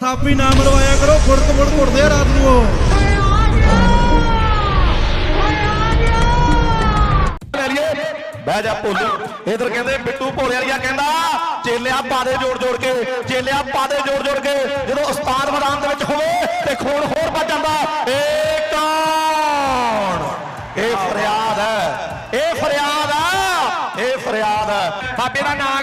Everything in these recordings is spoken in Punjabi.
ਥਾਪੀ ਨਾ ਮਰਵਾਇਆ ਕਰੋ ਫੁੜਕ ਫੁੜਕ ਉੱਠਦੇ ਆ ਰਾਤ ਨੂੰ ਬਹਿ ਜਾ ਭੋਲੂ। ਇਧਰ ਕਹਿੰਦੇ ਬਿੱਟੂ ਭੋਲੇ ਵਾਲੀਆ ਕਹਿੰਦਾ, ਚੇਲਿਆ ਪਾਦੇ ਜੋੜ ਜੋੜ ਕੇ, ਚੇਲਿਆ ਪਾਦੇ ਜੋੜ ਜੋੜ ਕੇ, ਜਦੋਂ ਉਸਤਾਦ ਮੈਦਾਨ ਦੇ ਵਿੱਚ ਹੋਵੇ ਤੇ ਖੂਨ ਹੋਰ ਵੱਜ ਜਾਂਦਾ। ਇਹ ਕੌਣ? ਇਹ ਫਰਿਆਦ ਹੈ। ਇਹ ਫਰਿਆਦ ਆ ਇਹ ਫਰਿਆਦ ਹੈ। ਬਾਬੇ ਦਾ ਨਾਂ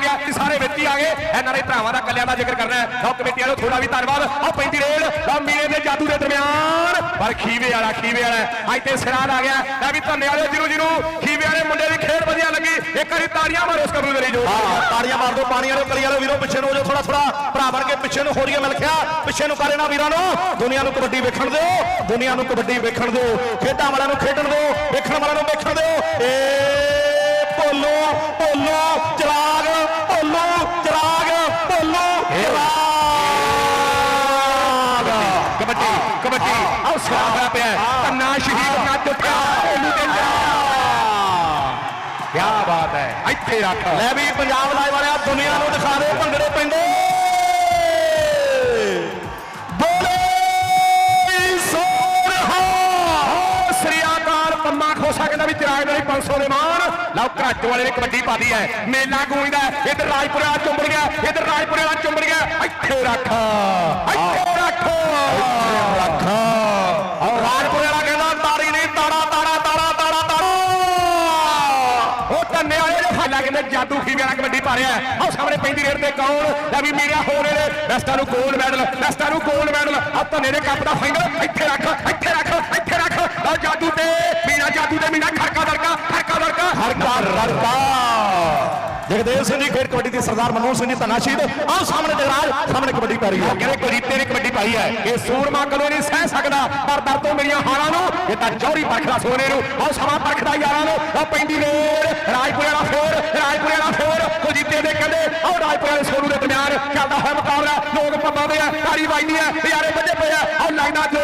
ਆ ਆ ਗਏ। ਇਹਨਾਂ ਦੇ ਭਰਾਵਾਂ ਦਾ ਕੱਲਿਆਂ ਦਾ ਜ਼ਿਕਰ ਕਰਨਾ ਹੈ। ਲਓ ਕਮੇਟੀ ਵਾਲੋ ਥੋੜਾ ਵੀ ਧੰਨਵਾਦ। ਆ ਪੈਂਦੀ ਰੇਲ ਲਓ ਮੀਨੇ ਦੇ ਜਾਦੂ ਦੇ ਦਰਮਿਆਨ। ਪਰ ਖੀਵੇ ਵਾਲਾ ਖੀਵੇ ਵਾਲਾ ਅੱਜ ਤੇ ਸਿਰਾਜ ਆ ਗਿਆ। ਲੈ ਵੀ ਧੰਨੇ ਵਾਲੇ ਜਿਹਨੂੰ ਜਿਹਨੂੰ ਖੀਵੇ ਵਾਲੇ ਮੁੰਡੇ ਦੀ ਖੇਡ ਵਧੀਆ ਲੱਗੀ। ਇੱਕ ਵਾਰੀ ਤਾੜੀਆਂ ਮਾਰੋ ਇਸ ਕਬਰੂ ਦੇ ਲਈ ਜੋ ਹਾਂ, ਤਾੜੀਆਂ ਮਾਰ ਦੋ ਪਾਣੀ ਵਾਲੇ ਕਲੀ ਵਾਲੇ ਵੀਰੋ, ਪਿੱਛੇ ਨੂੰ ਹੋ ਜਾਓ ਥੋੜਾ ਥੋੜਾ ਭਰਾ ਬਣ ਕੇ ਪਿੱਛੇ ਨੂੰ ਹੋ ਰਹੀ ਹੈ ਮਿਲਖਿਆ ਪਿੱਛੇ ਨੂੰ ਕਰੇ ਨਾ ਵੀਰਾਂ ਨੂੰ। ਦੁਨੀਆ ਨੂੰ ਕਬੱਡੀ ਵੇਖਣ ਦਿਓ। ਦੁਨੀਆ ਨੂੰ ਕਬੱਡੀ ਵੇਖਣ ਦਿਓ। ਖੇਡਾਂ ਵਾਲਿਆਂ ਨੂੰ ਖੇਡਣ ਦਿਓ। ਵੇਖਣ ਵਾਲਿਆਂ ਨੂੰ ਵੇਖਣ ਦਿਓ। ਏ ਭੋਲੋ ਭੋਲੋ। ਕਬੱਡੀ ਕਬੱਡੀ। ਆਹ ਸਿਆਣਾ ਪਿਆ। ਧੰਨਾ ਸ਼ਹੀਦ ਨਾ ਟੁੱਟਿਆ ਉਹਨੂੰ ਕਹਿੰਦਾ। ਕੀ ਬਾਤ ਹੈ। ਇੱਥੇ ਰੱਖ। ਲੈ ਵੀ ਪੰਜਾਬ ਲਾਈਵ ਵਾਲਿਆ, ਦੁਨੀਆ ਨੂੰ ਦਿਖਾ ਦੇ, ਭੰਗੜੇ ਪੈਂਦੇ। ਬੋਲੇ ਸੋਰਹਾ ਸ੍ਰੀ ਅਕਾਲ, ਪੰਮਾ ਖੋਸਾ ਕਹਿੰਦਾ ਵੀ ਚਿਰਾਗ ਦੇ ਲਈ 500 ਦੇ ਮਾਨ ਲਓ ਘਰਾਟੋ ਵਾਲੇ ਨੇ ਕਬੱਡੀ ਪਾਦੀ ਹੈ। ਮੇਲਾ ਗੂੰਜਦਾ ਹੈ। ਇੱਧਰ ਰਾਜਪੁਰੇ ਵਾਲਾ ਚੁੰਬੜ ਗਿਆ। ਇੱਧਰ ਰਾਜਪੁਰੇ ਵਾਲਾ ਚੁੰਬੜ ਗਿਆ। ਇੱਥੇ ਰੱਖ। ਜਾਦੂ ਖੀਵੇ ਵਾਲਾ ਕਬੱਡੀ ਪਾ ਰਿਹਾ ਹੈ। ਆਹ ਸਾਹਮਣੇ ਪੈਂਦੀ ਰੇਡ ਤੇ ਕੌਣ? ਲੈ ਵੀ ਮੀਡੀਆ ਹੋ ਰਹੇ ਨੇ। ਵੈਸਟਾਂ ਨੂੰ ਗੋਲਡ ਮੈਡਲ ਵੈਸਟਾਂ ਨੂੰ ਗੋਲਡ ਮੈਡਲ ਆ ਧੰਨੇ ਦੇ ਕੱਪ ਦਾ ਫਾਈਨਲ ਇੱਥੇ ਰੱਖ ਇੱਥੇ ਰੱਖ ਇੱਥੇ ਰੱਖ। ਲਓ ਜਾਦੂ ਤੇ ਮੀਨਾ ਜਾਦੂ ਤੇ ਮੀਨਾ ਖੜਕਾ ਦੜਕਾ ਖੜਕਾ ਦੜਕਾ ਹਰਕਾ ਰੜਕਾ ਜਗਦੇਵ ਸਿੰਘ ਜੀ ਖੇਡ ਕਬੱਡੀ ਦੇ ਸਰਦਾਰ ਮਨੋਹਰ ਸਿੰਘ ਜੀ ਤਨਾਸ਼ੀਦ ਆਹ ਸਾਹਮਣੇ ਜਗਰਾਜ ਸਾਹਮਣੇ ਕਬੱਡੀ ਪਾ ਰਹੀ ਹੈ। ਕਹਿੰਦੇ ਕੁਲੀਤੇ ਨੇ ਕਬੱਡੀ ਪਾਈ ਹੈ। ਇਹ ਸੂਰਮਾ ਕਦੋਂ ਨਹੀਂ ਸਹਿ ਸਕਦਾ। ਪਰ ਦਰ ਤੋਂ ਮੇਰੀਆਂ ਹਾਰਾਂ ਨੂੰ ਇਹ ਤਾਂ ਜੌਹਰੀ ਪਰਖਦਾ ਸੋਨੇ ਨੂੰ। ਆਹ ਸਮਾਂ ਪਰਖਦਾ ਯਾਰਾਂ ਨੂੰ। ਉਹ ਪੈਂਦੀ ਰੇਡ ਰਾਜਪੁਰੇ ਵਾਲਾ ਫੇਰ ਰਾਜਪੁਰੇ ਵਾਲਾ ਫੇਰ ਕੁਲਜੀਤੇ ਦੇ ਕਹਿੰਦੇ ਆਹ ਰਾਜਪੁਰੇ ਵਾਲੇ ਸੋਨੂ ਦੇ ਦਰਮਿਆਨ ਚੱਲਦਾ ਹੋਇਆ ਮੁਕਾਬਲਾ। ਲੋਕ ਪੱਬਾਂ ਆ ਤਾਰੀ ਵੱਜਦੀ ਹੈ ਨਜ਼ਾਰੇ ਵੱਜੇ ਪਏ ਆ। ਆਹ ਲੱਗਦਾ ਜੋ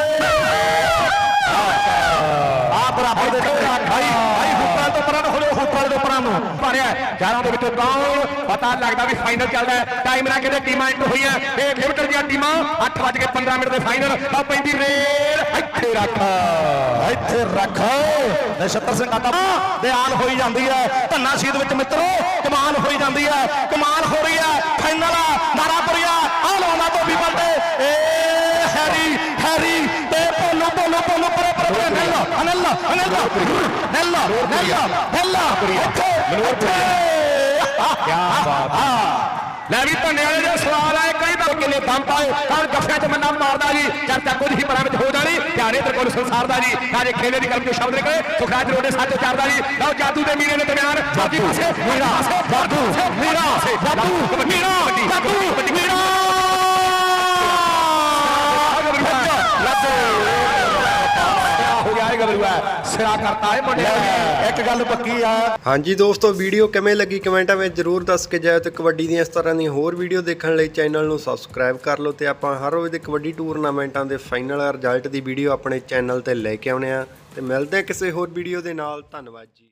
ਆ ਬਰਾਬਰ ਦੇ ਟੱਕਰ ਭਾਈ ਭਾਈ ਹੁੱਪਾਂ ਤੋਂ ਪਰਾਂ ਨੂੰ ਹੋ ਜਾਓ ਹੁੱਪਾਂ ਤੋਂ ਪਰਾਂ ਨੂੰ ਭਰਿਆ ਚਾਰਾਂ ਦੇ ਵਿੱਚੋਂ ਕੌਣ ਪਤਾ ਲੱਗਦਾ ਵੀ ਫਾਈਨਲ ਚੱਲਦਾ ਹੈ। ਟਾਈਮ ਨਾਲ ਕਿਤੇ ਟੀਮਾਂ ਇੰਟ ਹੋਈਆਂ ਇਹ ਲਿਮਟਰ ਦੀਆਂ ਟੀਮਾਂ। 8:15 ਮਿੰਟ ਦੇ ਫਾਈਨਲ ਆ ਪੈਂਦੀ ਰੇਲ। ਇੱਥੇ ਰੱਖ। ਇੱਥੇ ਰੱਖ। ਨਛੱਤਰ ਸਿੰਘ ਆਤਾ ਦਿਆਲ ਹੋਈ ਜਾਂਦੀ ਹੈ। ਧੰਨਾ ਸ਼ਹੀਦ ਵਿੱਚ ਮਿੱਤਰੋ, ਕਮਾਲ ਹੋਈ ਜਾਂਦੀ ਹੈ। ਕਮਾਲ ਹੋ ਰਹੀ ਹੈ। ਫਾਈਨਲ ਆ ਲਾਉਂਦਾ ਧੋਬੀ ਬੰਦੇ ਏ ਹੈਰੀ ਹੈਰੀ ਨੈਲਾ ਅਨੈਲਾ ਅਨੈਲਾ ਨੈਲਾ ਨੈਲਾ ਨੈਲਾ ਇੱਥੇ ਇੱਥੇ ਕੀ ਬਾਤ ਲੈ ਵੀ ਧੰਨੇ ਵਾਲੇ ਦੇ ਸਵਾਲ ਆਏ ਕਈ ਤਾਂ ਕਿੰਨੇ ਦਮ ਪਾਏ। ਕੌਣ ਗੱਫਿਆਂ 'ਚ ਮੰਨਾ ਮਾਰਦਾ ਜੀ? ਚਰਚਾ ਕੁਝ ਹੀ ਪਰਾਂ ਵਿੱਚ ਹੋ ਜਾਣੀ। ਧਿਆਨੇ ਤੇ ਕੋਲ ਸੰਸਾਰ ਦਾ ਜੀ। ਕਾਜੇ ਖੇਲੇ ਦੀ ਕਲਮ ਜੋ ਸ਼ਬਦ ਨਿਕਲੇ ਸੁਖਰਾਜ ਰੋਡੇ ਸੱਚ ਚਾਰਦਾ ਜੀ। ਲਓ ਜਾਦੂ ਦੇ ਮੀਰੇ ਦੇ ਦਰਮਿਆਨ। ਬਾਕੀ ਪਾਸੇ ਮੀਰਾ ਜਾਦੂ ਮੀਰਾ ਜਾਦੂ। ਮੀਰਾ। ਸਿਰਾ ਕਰਤਾ ਇਹ ਮੁੰਡੇ ਨੇ। ਇੱਕ ਗੱਲ ਪੱਕੀ ਆ। ਹਾਂਜੀ ਦੋਸਤੋ ਵੀਡੀਓ ਕਿਵੇਂ ਲੱਗੀ ਕਮੈਂਟਾਂ ਵਿੱਚ ਜਰੂਰ ਦੱਸ ਕੇ ਜਾਇਓ ਤੇ ਕਬੱਡੀ ਦੀਆਂ ਇਸ ਤਰ੍ਹਾਂ ਦੀਆਂ ਹੋਰ ਵੀਡੀਓ ਦੇਖਣ ਲਈ ਚੈਨਲ ਨੂੰ ਸਬਸਕ੍ਰਾਈਬ ਕਰ ਲਓ ਤੇ ਆਪਾਂ ਹਰ ਰੋਜ਼ ਦੇ ਕਬੱਡੀ ਟੂਰਨਾਮੈਂਟਾਂ ਦੇ ਫਾਈਨਲ ਰਿਜ਼ਲਟ ਦੀ ਵੀਡੀਓ ਆਪਣੇ ਚੈਨਲ ਤੇ ਲੈ ਕੇ ਆਉਣੇ ਆ। ਤੇ ਮਿਲਦੇ ਆ ਕਿਸੇ ਹੋਰ ਵੀਡੀਓ ਦੇ ਨਾਲ। ਧੰਨਵਾਦ ਜੀ।